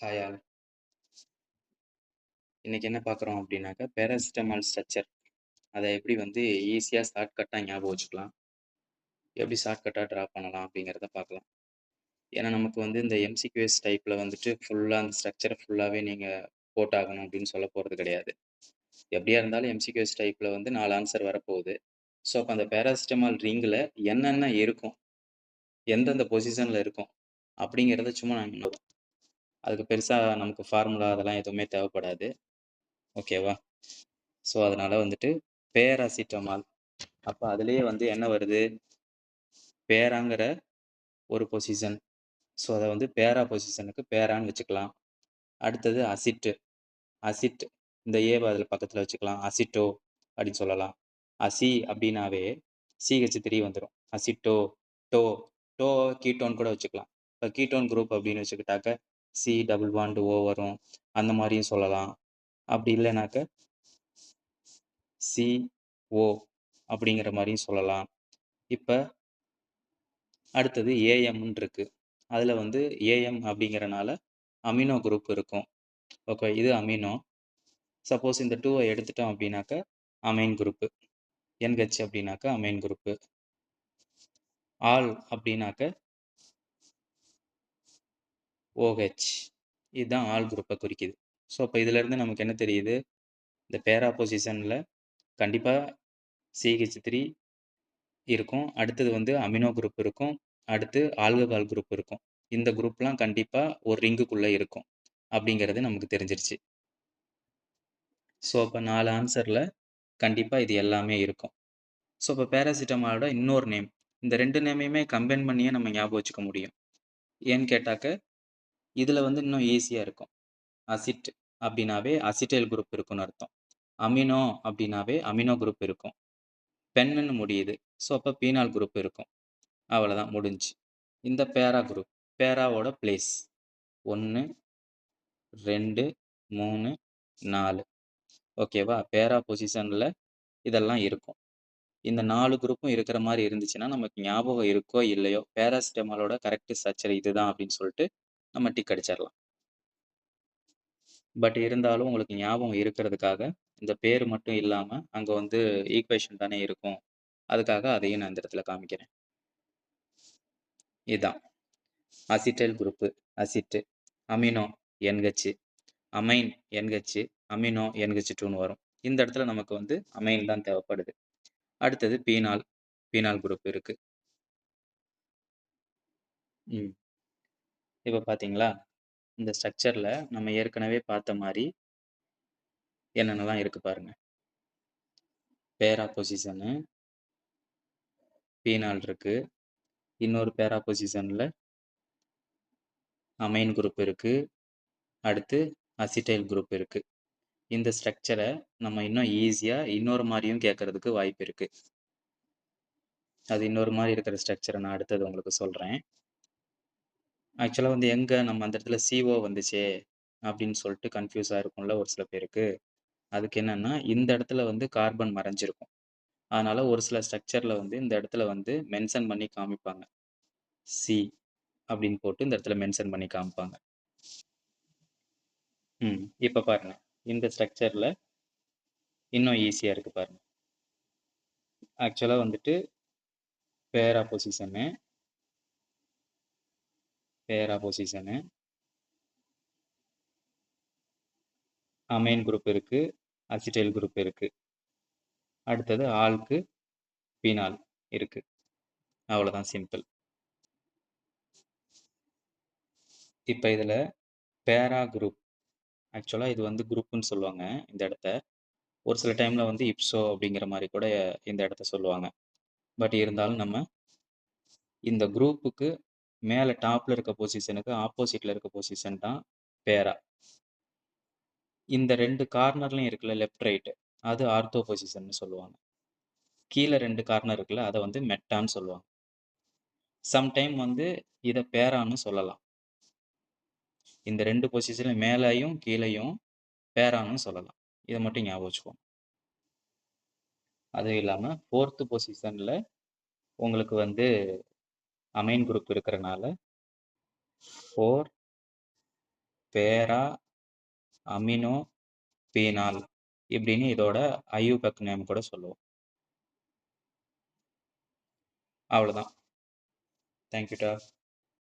Hi all. இன்னைக்கு என்ன பார்க்குறோம் அப்படின்னாக்கா, பேராசிட்டமால் ஸ்ட்ரக்சர். அதை எப்படி வந்து ஈஸியாக ஷார்ட் கட்டாக ஞாபகம் வச்சுக்கலாம். எப்படி ஷார்ட்கட்டா ட்ரா பண்ணலாம் அப்படிங்கிறத பார்க்கலாம். ஏன்னா நமக்கு வந்து இந்த எம்சிக்யூஎஸ் டைப்பில் வந்துட்டு ஃபுல்லாக அந்த ஸ்ட்ரக்சரை ஃபுல்லாகவே நீங்கள் போட்டாகணும் அப்படின்னு சொல்ல போகிறது கிடையாது. எப்படியா இருந்தாலும் எம்சிக்யூஎஸ் டைப்பில் வந்து நாலு ஆன்சர் வரப்போகுது. ஸோ, அப்போ அந்த பேராசிட்டமால் ரிங்கில் என்னென்ன இருக்கும்? எந்தெந்த பொசிஷனில் இருக்கும்? அப்படிங்கிறத சும்மா நாங்கள் அதுக்கு பெருசாக நமக்கு ஃபார்முலா அதெல்லாம் எதுவுமே தேவைப்படாது. ஓகேவா? ஸோ, அதனால் வந்துட்டு பேராசிட்டமால். அப்போ அதுலேயே வந்து என்ன வருது? பேராங்கிற ஒரு பொசிஷன். ஸோ, அதை வந்து பேரா பொசிஷனுக்கு பேரான்னு வச்சுக்கலாம். அடுத்தது அசிட்டு அசிட் இந்த ஏ அதில் பக்கத்தில் வச்சுக்கலாம். அசிட்டோ அப்படின்னு சொல்லலாம். அசி அப்படின்னாவே சிஹெச்3 வந்துரும். அசிட்டோ, டோ, டோ கீட்டோன் கூட வச்சுக்கலாம். இப்போ கீட்டோன் குரூப் அப்படின்னு வச்சுக்கிட்டாக்க சி டபுள் பாண்டு ஓ வரும். அந்த மாதிரியும் சொல்லலாம். அப்படி இல்லைனாக்க சி, ஓ அப்படிங்கிற மாதிரியும் சொல்லலாம். இப்போ அடுத்தது ஏஎம்ன்னு இருக்கு. அதில் வந்து ஏஎம் அப்படிங்கிறனால அமினோ குரூப் இருக்கும். ஓகே. இது அமினோ. சப்போஸ் இந்த டூவை எடுத்துட்டோம் அப்படின்னாக்க அமைன் குரூப்பு என்ஹெச் அப்படின்னாக்க அமைன் குரூப்பு ஆல் அப்படின்னாக்க ஓஹெச். இதுதான் ஆல் குரூப்பை குறிக்குது. ஸோ, அப்போ இதிலேருந்து நமக்கு என்ன தெரியுது? இந்த பேரா பொசிஷன்ல கண்டிப்பா சிஹெச்3 இருக்கும். அடுத்தது வந்து அமினோ குரூப் இருக்கும். அடுத்து ஆல்கஹால் குரூப் இருக்கும். இந்த குரூப்லாம் கண்டிப்பாக ஒரு ரிங்குக்குள்ளே இருக்கும். அப்படிங்கிறது நமக்கு தெரிஞ்சிருச்சு. ஸோ, அப்போ நாலு ஆன்சரில் கண்டிப்பாக இது எல்லாமே இருக்கும். ஸோ, இப்போ பேராசிட்டமாலோட இன்னொரு நேம். இந்த ரெண்டு நேமையுமே கம்பைன் பண்ணியே நம்ம ஞாபகம் வச்சுக்க முடியும். ஏன்னு கேட்டாக்க, இதில் வந்து இன்னும் ஈஸியாக இருக்கும். அசிட் அப்படின்னாவே அசிட்டைல் குரூப் இருக்குன்னு அர்த்தம். அமினோ அப்படின்னாவே அமினோ குரூப் இருக்கும். பெண்ணுன்னு முடியுது. ஸோ, அப்போ பீனால் குரூப் இருக்கும். அவ்வளோதான் முடிஞ்சுச்சு. இந்த பேரா குரூப். பேராவோட பிளேஸ் 1, 2, 3, 4 ஓகேவா? பேரா பொசிஷனில் இதெல்லாம் இருக்கும். இந்த நாலு குரூப்பும் இருக்கிற மாதிரி இருந்துச்சுன்னா, நமக்கு ஞாபகம் இருக்கோ இல்லையோ, பேராசிட்டமாலோட கரெக்ட் ஸ்ட்ரக்சர் இதுதான் அப்படின்னு சொல்லிட்டு நம்ம டிக் அடிச்சிடலாம் பட் இருந்தாலும் உங்களுக்கு ஞாபகம் இருக்கிறதுக்காக, இந்த பேர் மட்டும் இல்லாமல் அங்கே வந்து ஈக்குவேஷன் தானே இருக்கும். அதுக்காக அதையும் நான் இந்த இடத்துல காமிக்கிறேன். இதுதான் அசிட்டைல் குரூப்பு அசிட்டு அமினோ என்கச்சு அமைன் என்கச்சு அமினோ என்ஹெச்2ன்னு வரும். இந்த இடத்துல நமக்கு வந்து அமைன் தான் தேவைப்படுது. அடுத்தது பீனால். பீனால் குரூப் இருக்கு. ம். இப்போ பார்த்தீங்களா? இந்த ஸ்ட்ரக்சர்ல நம்ம ஏற்கனவே பார்த்த மாதிரி என்னென்னலாம் இருக்கு பாருங்க. பேரா பொசிஷனு. பீனால் இருக்கு. இன்னொரு பேரா பொசிஷனில் அமைன் குரூப் இருக்கு. அடுத்து அசிட்டைல் குரூப் இருக்கு. இந்த ஸ்ட்ரக்சரை நம்ம இன்னும் ஈஸியா இன்னொரு மாதிரியும் கேட்கறதுக்கு வாய்ப்பு இருக்கு. அது இன்னொரு மாதிரி இருக்கிற ஸ்ட்ரக்சரை நான் அடுத்தது உங்களுக்கு சொல்றேன். ஆக்சுவலாக வந்து எங்கே நம்ம அந்த இடத்துல சிஓ வந்துச்சே அப்படின்னு சொல்லிட்டு கன்ஃபியூஸாக இருக்கும்ல ஒரு சில பேருக்கு. அதுக்கு என்னென்னா இந்த இடத்துல வந்து கார்பன் மறைஞ்சிருக்கும். அதனால் ஒரு சில ஸ்ட்ரக்சரில் வந்து இந்த இடத்துல வந்து மென்ஷன் பண்ணி காமிப்பாங்க. சி அப்படின்னு போட்டு இந்த இடத்துல மென்ஷன் பண்ணி காமிப்பாங்க. ம். இப்போ பாருங்க. இந்த ஸ்ட்ரக்சரில் இன்னும் ஈஸியாக இருக்குது பாருங்க. ஆக்சுவலாக வந்துட்டு பேரா ஆப்போசிஷனு பேரா பொசிஷனு அமைன் குரூப் இருக்கு. அசிட்டைல் குரூப் இருக்கு. அடுத்தது ஆல்க்கு பீனால் இருக்கு. அவ்வளோதான் சிம்பிள். இப்போ இதில் பேரா குரூப். ஆக்சுவலாக இது வந்து குரூப்புன்னு சொல்லுவாங்க இந்த இடத்த. ஒரு சில டைமில் வந்து இப்சோ அப்படிங்கிற மாதிரி கூட இந்த இடத்த சொல்லுவாங்க. பட் இருந்தாலும் நம்ம இந்த குரூப்புக்கு மேலே டாப்பில் இருக்க பொசிஷனுக்கு ஆப்போசிட்டில் இருக்க பொசிஷன் தான் பேரா. இந்த ரெண்டு கார்னர்லையும் இருக்குல்ல லெஃப்ட், ரைட் அது ஆர்த்தோ பொசிஷன்னு சொல்லுவாங்க. கீழே ரெண்டு கார்னர் இருக்குல்ல அதை வந்து மெட்டான்னு சொல்லுவாங்க. சம்டைம் வந்து இதை பேரான்னு சொல்லலாம். இந்த ரெண்டு பொசிஷன்ல மேலேயும் கீழேயும் பேரான்னு சொல்லலாம். இதை மட்டும் ஞாபகம் வச்சுக்கோங்க. அதுவும் இல்லாமல் ஃபோர்த்து பொசிஷனில் உங்களுக்கு வந்து அமைன் குரூப் இருக்கிறனால ஃபோர் பேரா அமினோ பீனால் இப்படின்னு இதோட ஐயூபேக் நேம் கூட சொல்லுவோம். அவ்வளோதான் தேங்க்யூடா